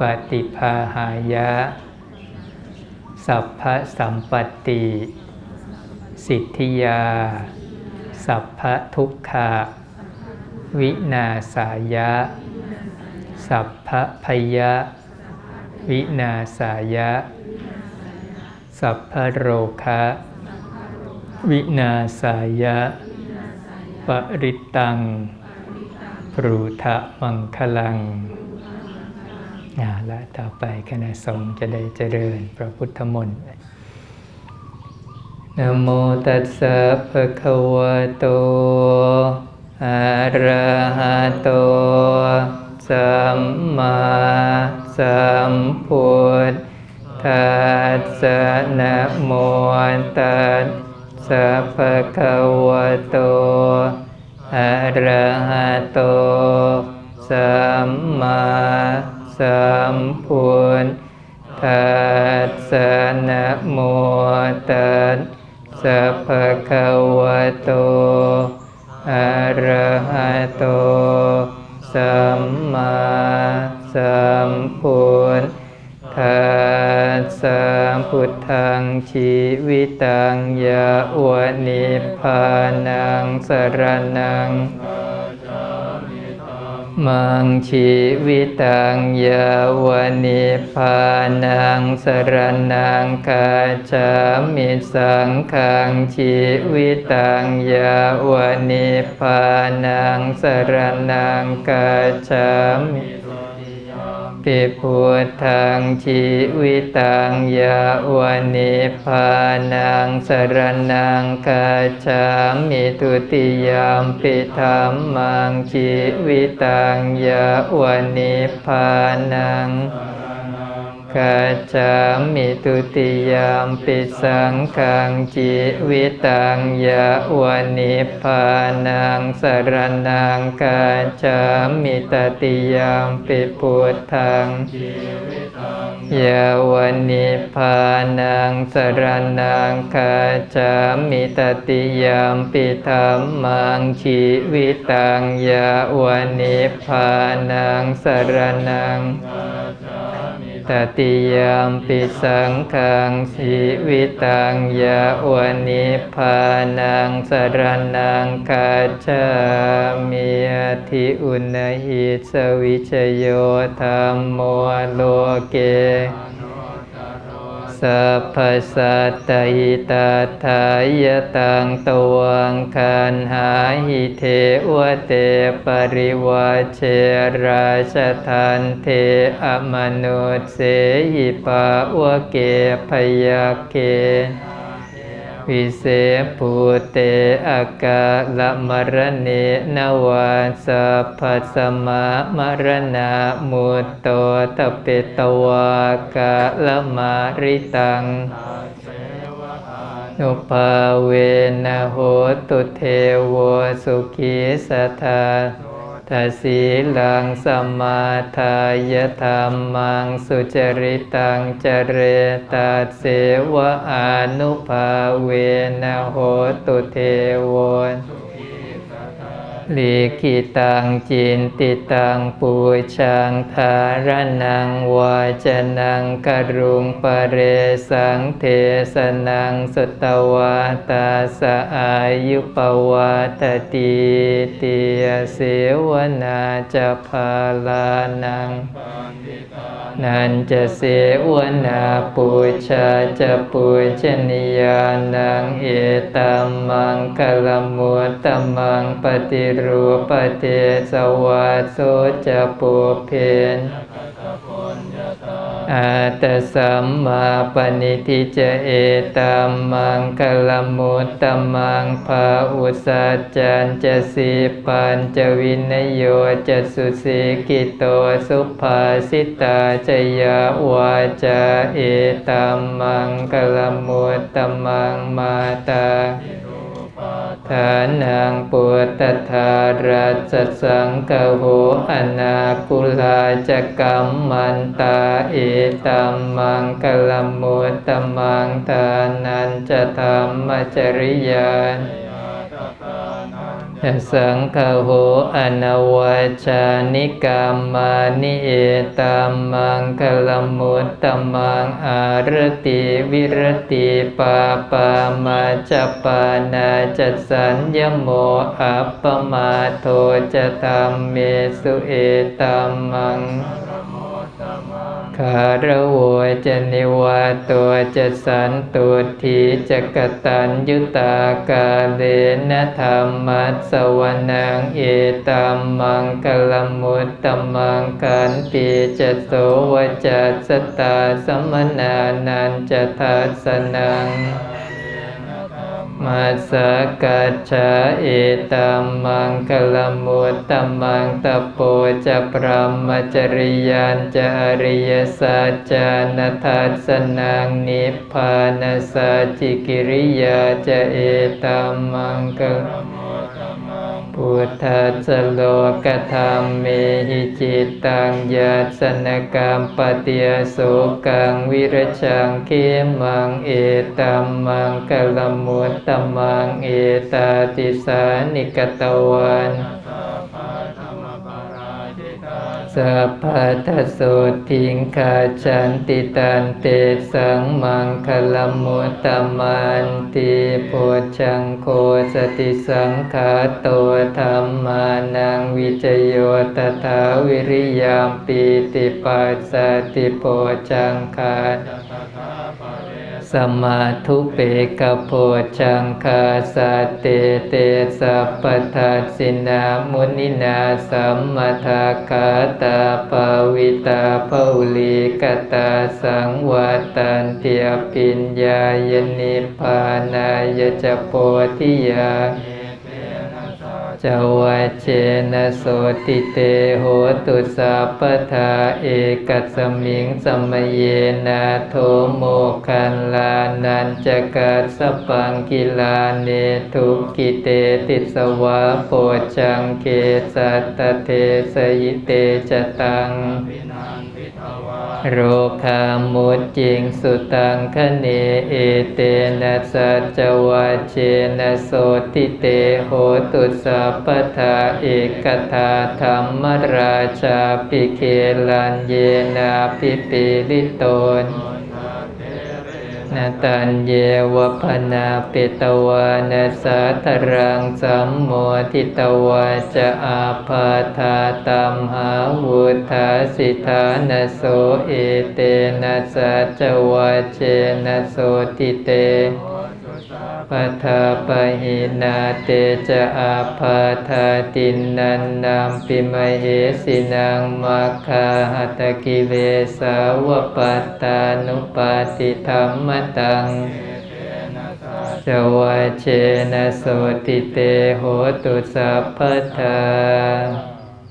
ปฏิภาหายะ สัพพสัมปติ สิทธิยา สัพพทุกขะวินาสายะ สัพพพยะ วินาสายะ สัพพโรคะวินาสายะ ปริตตัง ปรูทะมังคลัง อ่าและต่อไปคณะสงฆ์จะได้เจริญพระพุทธมนต์นะโมตัสสะภะคะวะโตอะระหะโตสัมมาสัมพุทธัสสะนะโมตัสสะภะคะวะโตอะระหะโตสัมมา สัมพุนทัสสนะโมตัสสะภะคะวะโตอะระหะโตสัมมาสัมพุทธัสสะพุทธังชีวิตังยะวะนิพพานังสรนัง มังชีวิตังยาวนิพพานังสรนังคาจามิสังขังชีวิตังยาวนิพพานังสรนังคาจามิ ปิพุทธังชีวิตังยาวนิพพานังสรนังคาจามิตุติยามปิธรรมังชีวิตังยาวนิพพานัง คาจามิทุติยามปิสังขังชีวิตังยาวนิพพานังสรนังคาจามิตติยามปิพุทธังยาวนิพพานังสรนังคาจามิตติยามปิธรรมังชีวิตังยาวนิพพานังสรนัง ตติยามปิสังขังชีวิตังยาวนิพานังสรนังคาจามิอธิอุณหิตสวิชโยธรรมโมโลเก สัพพสัตตหิตาทายตังตวังคันหาหิเทวเตปริวาเชราชทันเทอมนุษเสหิปะวเกพยาเก วิเศษภูเตอากาละมรเนนวาสัพพสมะมรณะมุตโตตเปตวากาละมาริตังนุภาเวนะโหตุเทโวสุขีสัทา ทัสีลังสมาทายธรรมังสุจริตังจเรตัสเสวะอานุภาเวนะโหตุเทวน ลิขิตังจินติตังปูชังทารนังวาจนังกรุงปเรสังเทสนังสตวาตาสะอายุปวาตติตียเสวนาจะพาลานังนันจะเสวนาปูชาจะปูชนียานังเอตัมมังคลมุตตมังปฏิรูปเทสวัสโสจะปูเพนอาตสัมมาปณิทิจเอตัมมังคลมุตตมังภาอุสัจจันจะสีปันจวินโยจะสุสีกิโตสุภาสิตาจยาวาจาเอตัมมังคลมุตตมังมาตา ฐานังปุตตธารัสสังกโหอนาคุลาจกรรมมันตาเอตัมมังกลมุตตมังทานันจะธรรมจริยาน สังฆโหอนวัชานิกามานิเอตัมังคลมุตตมังอารติวิรติปาปามาจปานาจัสสัญญโมอัปปมาโทจะธรรมเมสุเอตัมัง คารโวจะนิวาตัวจะสันตุทีจะกตัญยุตากาเลนะธรรมัสสวนังเอตัมมังกลมุตตมังกันปีจะโสวจัสตาสมนานันจะทัสนัง มาสกัจฉาเอตัมมังคลมุตตมังตะโปจะปรมจริยันจะอริยสัจจานัทัสนังนิพพานาสัจจิกิริยาจะเอตัมมังคล พุทธัสโลกธรรมเมหิจิตตังยัสสนกรรมปฏิยโสกังวิรชังเขมังเอตัมมังกลมุตตมังเอตาติสานิกตวัน สัพพะทัสโสทิงคาชันติตันเตสังมังคลมุตตมันติโพชังโคสติสังขาโตธรรมานังวิจโยตถาวิริยามปีติปัสสติโพชังคา สมาธุเปกโพชังคาสเตเตสัพปทัสสินามุนินาสัมมาทาคาตาปาวิตาภาลีกตาสังวัตันเตียปิญญายนิพพานายจโปธิยา จวัชเชนะโสติเตโหตุสัพพทาเอกัสมิงสมเยนะโทโมคันลานันจกัสสปังกิลาเนทุกิเตติสวะโปชังเกสัตตเทสยิเตจตัง โรคามุจจิงสุตังคเนเอเตนะสัจจวะเชนะโสติเตโหตุสัพพทาเอกทาธรรมราชาปิเคลันเยนาปิปิลิโตน นาตัญเยวพนาเปตวานาสาธรังสัมโมทิตวาจะอาพาธาตัมหาวุธาสิธานโสเอเตนะสัจวาเจนะโสติเต ปัทาปะหินาเตจะอาพาธาตินนันนามปิมเหสินังมัคคาหัตกิเลสาวปัตตานุปาติธรรมตังจวาเชนะโสติเตโหตุสัพพทา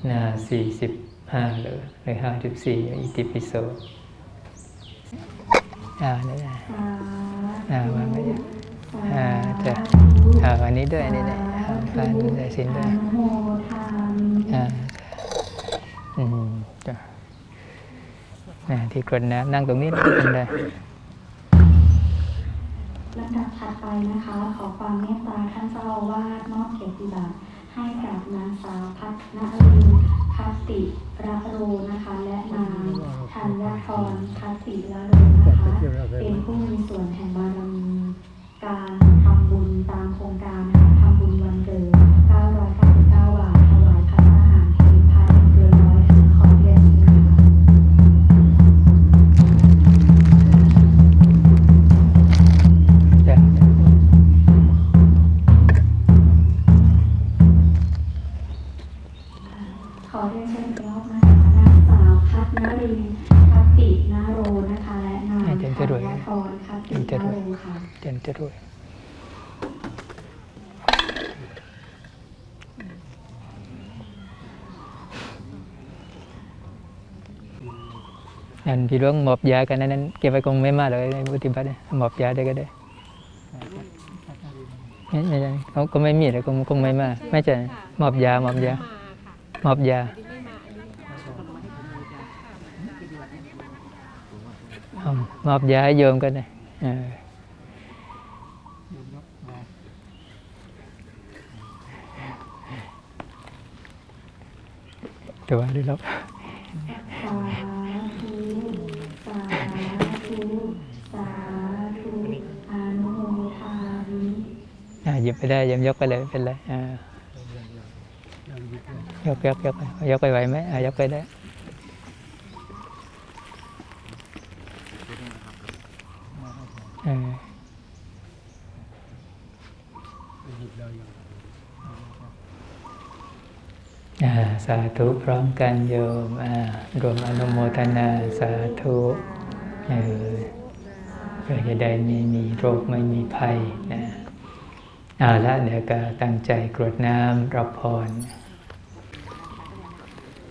นาสี่สิบห้าเลยหรือห้าสิบสี่อิติปิโสอ่านี่นะอ่าวาง ไว้เนี่ยอ่าจะอ่าอันนี้ด้วยอันนี้ด้วยอ่าพานใส่สินด้วยอ่าอืมจ้ะนะที่กรดน้ำนั่งตรงนี้เป็นได้ลำดับถัดไปนะคะ ขอความเมตตาท่านเจ้าอาวาสมอบเกียรติบัตรให้กับนางสาวพัฒนรินคัตติระโรนะคะ และนางธัญพรคัตติระโรนะคะ เป็นผู้มีส่วนแห่งบารมี การทำบุญตามโครงการ รคัตตินาโรค่ะเจนจะรวยอันพี่ร้องหมอบยากันนั้นเก็บไว้คงไม่มากเลยในปฏิบัติเนี่ยหมอบยาได้ก็ได้ไม่ไม่ใช่เขาก็ไม่มีเลยคงคงไม่มากไม่ใช่หมอบยาหมอบยาหมอบยา มอบย้ายโยมกันนะตัวหรือลบหยิบไปได้ยมยกไปเลยเป็นไรยกยกยกยกไปไหวไหมยกไปได้ สาธุพร้อมกันโยมรวมอนุโมทนาสาธุเพื่อจะได้ไม่มีโรคไม่มีภัยนะเอาละเดี๋ยวก็ตั้งใจกรวดน้ำรับพร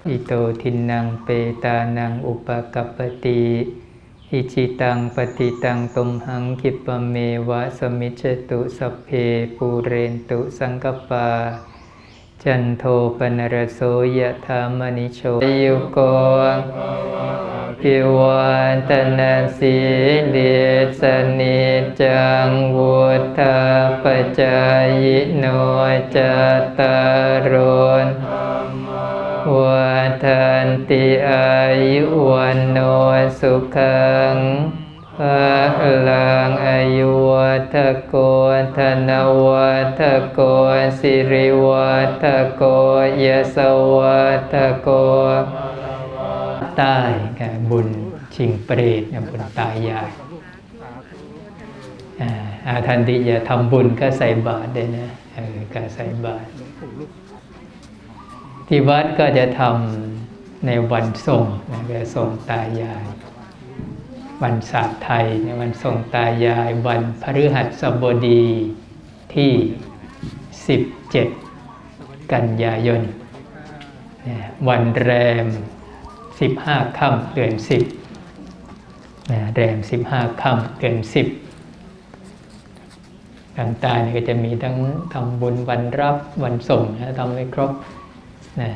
อิโตทินังเปตานังอุปกัปปติอิจิตังปฏิตังตุมหังคิปะเมวะสมิจตุสเพปูเรนตุสังกปา จันโทปนรโสยะธามณิโชยุโกภิวันตนาสีลิสนิจังวุธาปจายโนจตารโรนวัฏันติอายุวันโนสุขัง ภะลังอายุวัฏโกธนวัฏโกสิริวัฏโกยสวัฏโกใต้แก่บุญชิงเปรตเนี่ยบุญตายายอ่าทันติอย่าทำบุญก็ใส่บาตรได้นะเออก็ใส่บาตรที่วัดก็จะทำในวันส่งนะก็ส่งตายาย วันศาสตร์ไทยในวันส่งตายายวันพฤหัสบดีที่ 17 กันยายน วันแรม 15 ค่ำเดือน 10นะแรม 15 ค่ำเดือน 10 ต่างๆนี่ก็จะมีทั้งทำบุญวันรับวันส่งนะทำให้ครบนะ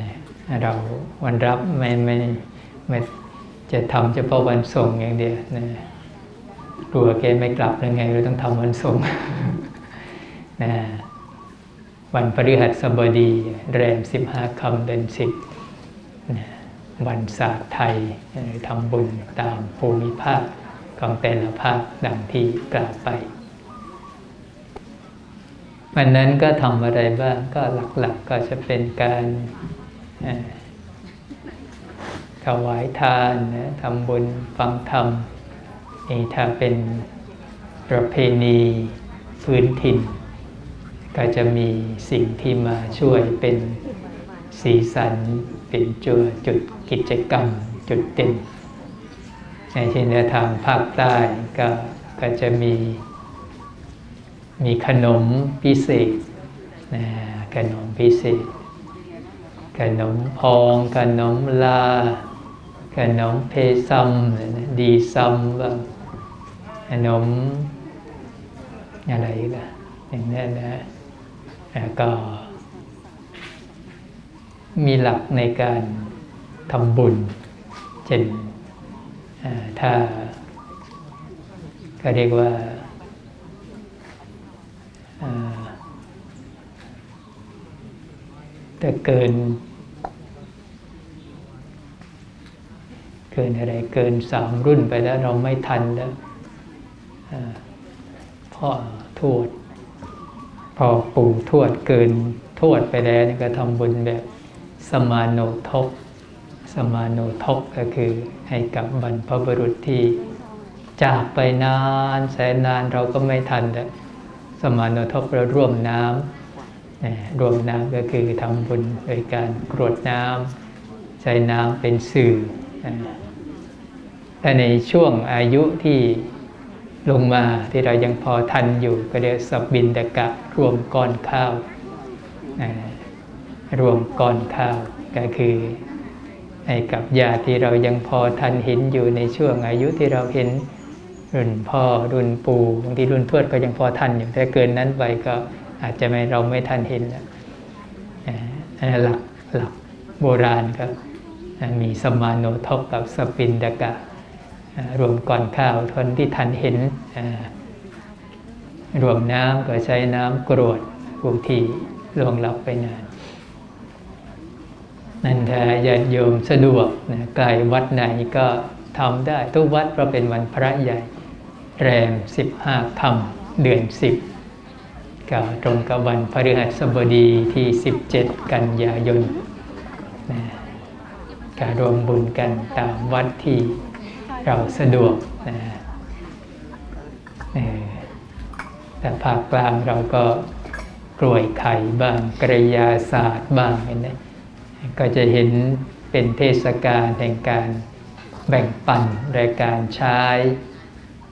เราวันรับไม่ไม่ไม่ จะทำเฉพาะวันส่งอย่างเดียวนะกลัวแกไม่กลับยังไงเราต้องทำวันส่งนะวันพฤหัสบดีแรมสิบห้าคำเดือนสิบนะวันศาสตร์ไทยทำบุญตามภูมิภาคของแต่ละภาคดังที่กล่าวไป วันนั้นก็ทำอะไรบ้างก็หลักๆก็จะเป็นการ ถวายทานนะทำบุญฟังธรรมนี่ถ้าเป็นประเพณีพื้นถิ่น ก็จะมีสิ่งที่มาช่วยเป็นสีสัน เป็นจุดจุดกิจกรรมจุดเด่นในเช่นทางภาคใต้ก็ก็จะมีมีขนมพิเศษนะขนมพิเศษ ขนมพอง ขนมลา ขนมเพซัมนะดีซัมบ้างขนมอะไรอีกันอย่างนี้นนะแล้วก็ มีหลักในการทำบุญ เช่นถ้าก็เรียกว่าอ่าแต่เกิน เกินอะไรเกินสามรุ่นไปแล้วเราไม่ทันแล้วพ่อทวดพ่อปู่ทวดเกินทวดไปแล้วก็ทำบุญแบบสมาโนทกสมาโนทกก็คือให้กับบรรพบุรุษที่จากไปนานแสนนานเราก็ไม่ทันแล้วสมาโนทกเราร่วมน้ำนะร่วมน้ำก็คือทำบุญโดยการกรวดน้ำใช้น้ำเป็นสื่อ แต่ในช่วงอายุที่ลงมาที่เรายังพอทันอยู่ก็เรียกสบบินตะกะรวมก้อนข้าว รวมก้อนข้าวก็คือให้กับญาติที่เรายังพอทันเห็นอยู่ในช่วงอายุที่เราเห็นรุ่นพ่อรุ่นปู่บางทีรุ่นทวดก็ยังพอทันอยู่แต่เกินนั้นไปก็อาจจะไม่เราไม่ทันเห็นแล้วอ่าอันนั้หลักหลักโบราณก็ มีสมาโนทกกับสปินดกะรวมก่อนข้าวทนที่ทันเห็น รวมน้ำก็ใช้น้ำกรวดผู้ที่ล่วงลับไปนาน นั่นถ้าญาติโยมสะดวกนะไกลวัดไหนก็ทำได้ ทุกวัดเพราะเป็นวันพระใหญ่ แรม 15ค่ำเดือน 10 ก็ตรงกับวันพฤหัสบดีที่ 17 กันยายนนะ ก็รวมบุญกันตามวัดที่เราสะดวกนะเออแต่ภาคกลางเราก็กล้วยไข่บ้างกระยาศาสตร์บ้างเห็นไหมก็จะเห็นเป็นเทศกาลแห่งการแบ่งปันรายการใช้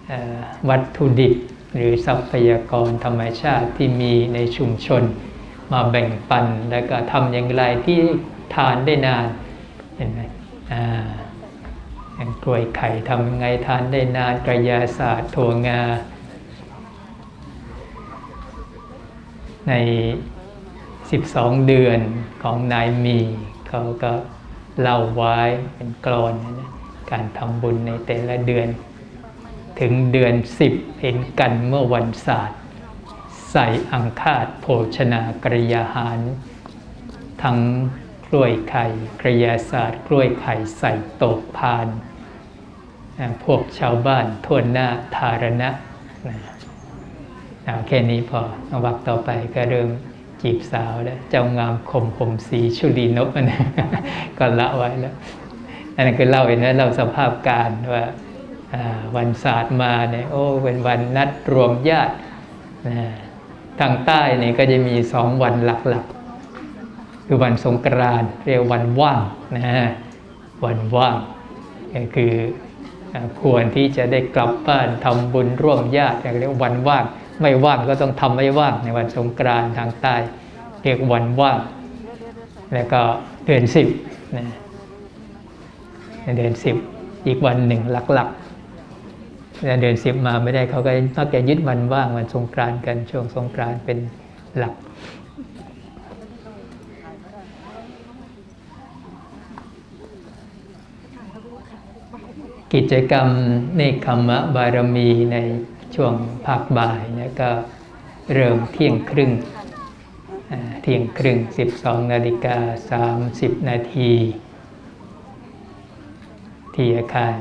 เอ่อวัตถุดิบหรือทรัพยากรธรรมชาติที่มีในชุมชน มาแบ่งปันแล้วก็ทำอย่างไรที่ทานได้นาน เห็นไหมอ่าอย่างกล้วยไข่ทำยังไงทานได้นานกระยาศาสตร์ถั่วงา ใน 12 เดือนของนายมีเขาก็เล่าไว้เป็นกรอนนะการทำบุญในแต่ละเดือน ถึงเดือน 10 เห็นกันเมื่อวันศาสตร์ใส่อังคาดโภชนากริยาหาร ทั้ง กล้วยไข่กระยาศาสตร์ กล้วยไข่ใส่ตกพานพวกชาวบ้านทั่วหน้าธารณะเอาแค่นี้พอเอาวักต่อไปก็เริ่มจีบสาวแล้วเจ้างามคมผมสีชุลีนกนะก็ละไว้แล้ว อันนั้นคือเล่าเห็นนะเล่าสภาพการว่าวันศาสตร์มาเนี่ยโอ้เป็นวันนัดรวมญาติทางใต้เนี่ยก็จะมีสองวันหลักๆ คือวันสงกรานต์เรียกวันว่างนะฮะวันว่างก็คือควรที่จะได้กลับบ้านทำบุญร่วมญาติเรียกวันว่าง ไม่ว่างก็ต้องทำไม่ว่างในวันสงกรานต์ทางใต้ เรียกวันว่าง แล้วก็เดือนสิบนะเดือนสิบอีกวันหนึ่งหลักๆแต่เดือนสิบมาไม่ได้เขาก็มักจะยึดวันว่างวันสงกรานต์กันช่วงสงกรานต์เป็นหลัก กิจกรรมเนคขมะบารมีในช่วงภาคบ่ายเนี่ยก็เริ่มเที่ยงครึ่งเที่ยงครึ่ง 12 นาฬิกา 30 นาทีที่อาคาร